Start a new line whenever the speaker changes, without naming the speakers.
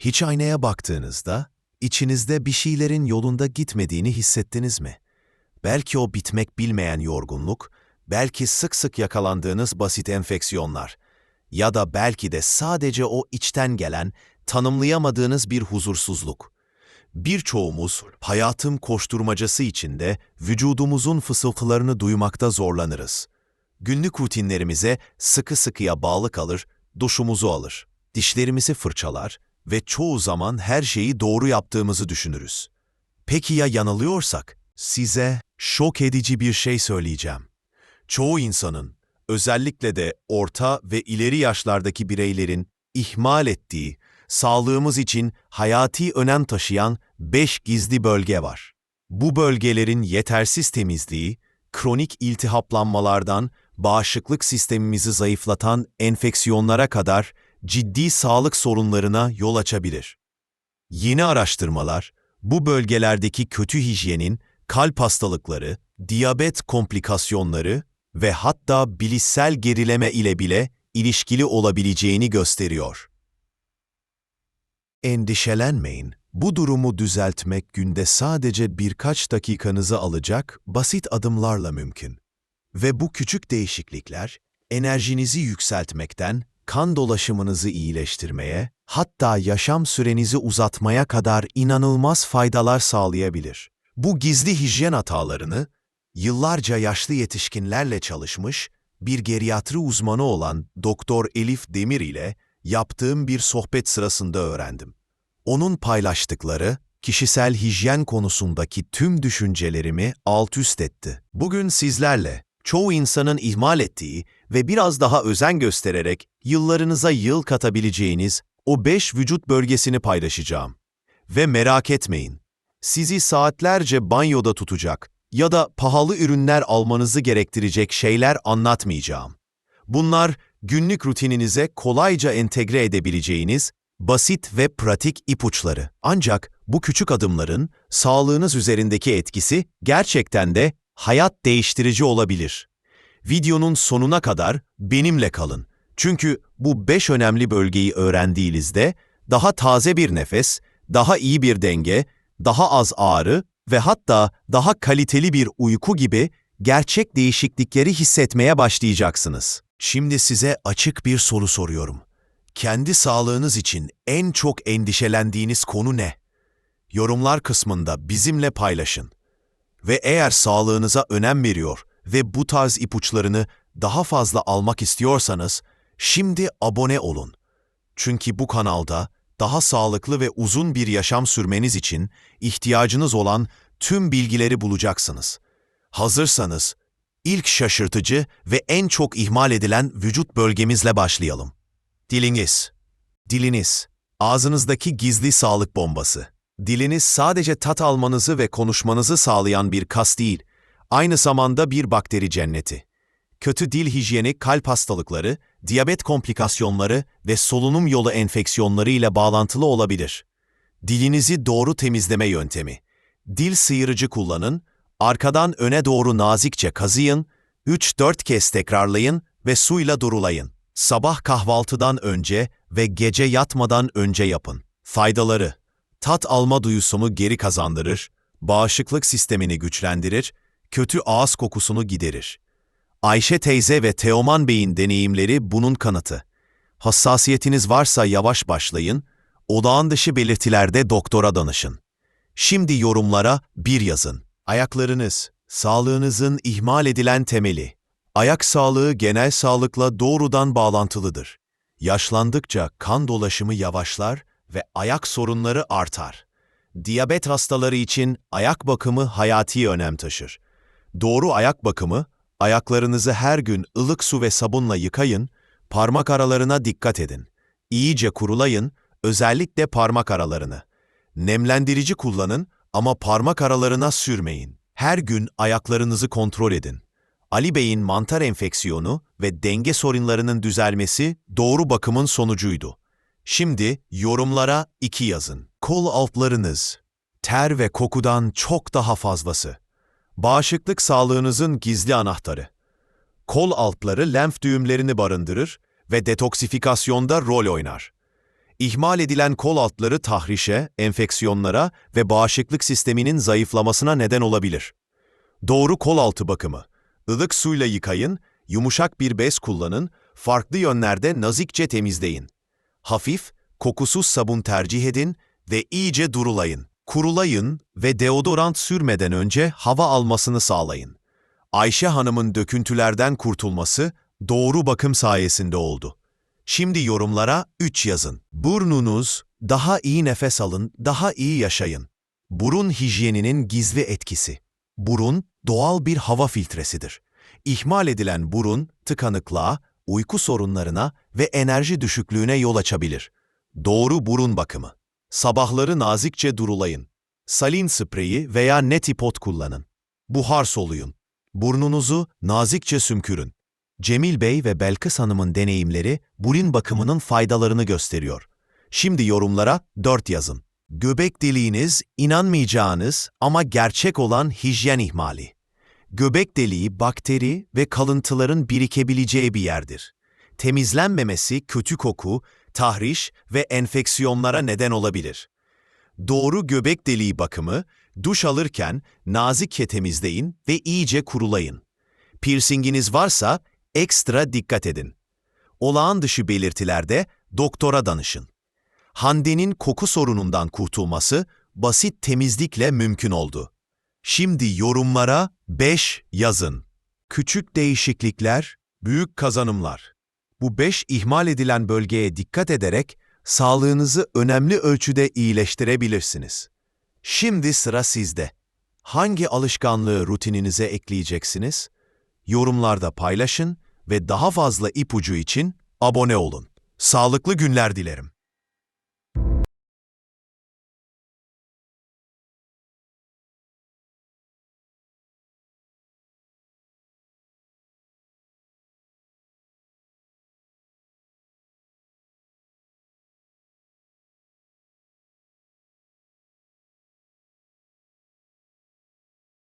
Hiç aynaya baktığınızda içinizde bir şeylerin yolunda gitmediğini hissettiniz mi? Belki o bitmek bilmeyen yorgunluk, belki sık sık yakalandığınız basit enfeksiyonlar ya da belki de sadece o içten gelen, tanımlayamadığınız bir huzursuzluk. Birçoğumuz hayatın koşturmacası içinde vücudumuzun fısıltılarını duymakta zorlanırız. Günlük rutinlerimize sıkı sıkıya bağlı kalır, duşumuzu alır, dişlerimizi fırçalar ve çoğu zaman her şeyi doğru yaptığımızı düşünürüz. Peki ya yanılıyorsak? Size şok edici bir şey söyleyeceğim. Çoğu insanın, özellikle de orta ve ileri yaşlardaki bireylerin ihmal ettiği, sağlığımız için hayati önem taşıyan beş gizli bölge var. Bu bölgelerin yetersiz temizliği, kronik iltihaplanmalardan bağışıklık sistemimizi zayıflatan enfeksiyonlara kadar ciddi sağlık sorunlarına yol açabilir. Yeni araştırmalar, bu bölgelerdeki kötü hijyenin kalp hastalıkları, diyabet komplikasyonları ve hatta bilişsel gerileme ile bile ilişkili olabileceğini gösteriyor. Endişelenmeyin. Bu durumu düzeltmek günde sadece birkaç dakikanızı alacak basit adımlarla mümkün. Ve bu küçük değişiklikler enerjinizi yükseltmekten kan dolaşımınızı iyileştirmeye, hatta yaşam sürenizi uzatmaya kadar inanılmaz faydalar sağlayabilir. Bu gizli hijyen hatalarını yıllarca yaşlı yetişkinlerle çalışmış bir geriatri uzmanı olan Doktor Elif Demir ile yaptığım bir sohbet sırasında öğrendim. Onun paylaştıkları kişisel hijyen konusundaki tüm düşüncelerimi alt üst etti. Bugün sizlerle çoğu insanın ihmal ettiği ve biraz daha özen göstererek yıllarınıza yıl katabileceğiniz o beş vücut bölgesini paylaşacağım. Ve merak etmeyin, sizi saatlerce banyoda tutacak ya da pahalı ürünler almanızı gerektirecek şeyler anlatmayacağım. Bunlar günlük rutininize kolayca entegre edebileceğiniz basit ve pratik ipuçları. Ancak bu küçük adımların sağlığınız üzerindeki etkisi gerçekten de hayat değiştirici olabilir. Videonun sonuna kadar benimle kalın. Çünkü bu beş önemli bölgeyi öğrendiğinizde daha taze bir nefes, daha iyi bir denge, daha az ağrı ve hatta daha kaliteli bir uyku gibi gerçek değişiklikleri hissetmeye başlayacaksınız. Şimdi size açık bir soru soruyorum. Kendi sağlığınız için en çok endişelendiğiniz konu ne? Yorumlar kısmında bizimle paylaşın. Ve eğer sağlığınıza önem veriyor ve bu tarz ipuçlarını daha fazla almak istiyorsanız, şimdi abone olun. Çünkü bu kanalda daha sağlıklı ve uzun bir yaşam sürmeniz için ihtiyacınız olan tüm bilgileri bulacaksınız. Hazırsanız, ilk şaşırtıcı ve en çok ihmal edilen vücut bölgemizle başlayalım. Diliniz. Diliniz, ağzınızdaki gizli sağlık bombası. Diliniz sadece tat almanızı ve konuşmanızı sağlayan bir kas değil, aynı zamanda bir bakteri cenneti. Kötü dil hijyeni kalp hastalıkları, diyabet komplikasyonları ve solunum yolu enfeksiyonları ile bağlantılı olabilir. Dilinizi doğru temizleme yöntemi. Dil sıyırıcı kullanın, arkadan öne doğru nazikçe kazıyın, 3-4 kez tekrarlayın ve suyla durulayın. Sabah kahvaltıdan önce ve gece yatmadan önce yapın. Faydaları Tat alma duyusunu geri kazandırır, bağışıklık sistemini güçlendirir, kötü ağız kokusunu giderir. Ayşe teyze ve Teoman Bey'in deneyimleri bunun kanıtı. Hassasiyetiniz varsa yavaş başlayın, odağın dışı belirtilerde doktora danışın. Şimdi yorumlara bir yazın. Ayaklarınız, sağlığınızın ihmal edilen temeli. Ayak sağlığı genel sağlıkla doğrudan bağlantılıdır. Yaşlandıkça kan dolaşımı yavaşlar ve ayak sorunları artar. Diyabet hastaları için ayak bakımı hayati önem taşır. Doğru ayak bakımı, ayaklarınızı her gün ılık su ve sabunla yıkayın, parmak aralarına dikkat edin. İyice kurulayın, özellikle parmak aralarını. Nemlendirici kullanın ama parmak aralarına sürmeyin. Her gün ayaklarınızı kontrol edin. Ali Bey'in mantar enfeksiyonu ve denge sorunlarının düzelmesi doğru bakımın sonucuydu. Şimdi yorumlara iki yazın. Kol altlarınız, ter ve kokudan çok daha fazlası. Bağışıklık sağlığınızın gizli anahtarı. Kol altları lenf düğümlerini barındırır ve detoksifikasyonda rol oynar. İhmal edilen kol altları tahrişe, enfeksiyonlara ve bağışıklık sisteminin zayıflamasına neden olabilir. Doğru kol altı bakımı. Ilık suyla yıkayın, yumuşak bir bez kullanın, farklı yönlerde nazikçe temizleyin. Hafif, kokusuz sabun tercih edin ve iyice durulayın. Kurulayın ve deodorant sürmeden önce hava almasını sağlayın. Ayşe Hanım'ın döküntülerden kurtulması doğru bakım sayesinde oldu. Şimdi yorumlara 3 yazın. Burnunuz, daha iyi nefes alın, daha iyi yaşayın. Burun hijyeninin gizli etkisi. Burun, doğal bir hava filtresidir. İhmal edilen burun, tıkanıklığa, uyku sorunlarına ve enerji düşüklüğüne yol açabilir. Doğru burun bakımı. Sabahları nazikçe durulayın. Salin spreyi veya netipot kullanın. Buhar soluyun. Burnunuzu nazikçe sümkürün. Cemil Bey ve Belkıs Hanım'ın deneyimleri burun bakımının faydalarını gösteriyor. Şimdi yorumlara 4 yazın. Göbek deliğiniz inanmayacağınız ama gerçek olan hijyen ihmali. Göbek deliği bakteri ve kalıntıların birikebileceği bir yerdir. Temizlenmemesi kötü koku, tahriş ve enfeksiyonlara neden olabilir. Doğru göbek deliği bakımı, duş alırken nazikçe temizleyin ve iyice kurulayın. Piercinginiz varsa ekstra dikkat edin. Olağan dışı belirtilerde doktora danışın. Hande'nin koku sorunundan kurtulması basit temizlikle mümkün oldu. Şimdi yorumlara 5 yazın. Küçük değişiklikler, büyük kazanımlar. Bu 5 ihmal edilen bölgeye dikkat ederek sağlığınızı önemli ölçüde iyileştirebilirsiniz. Şimdi sıra sizde. Hangi alışkanlığı rutininize ekleyeceksiniz? Yorumlarda paylaşın ve daha fazla ipucu için abone olun. Sağlıklı günler dilerim.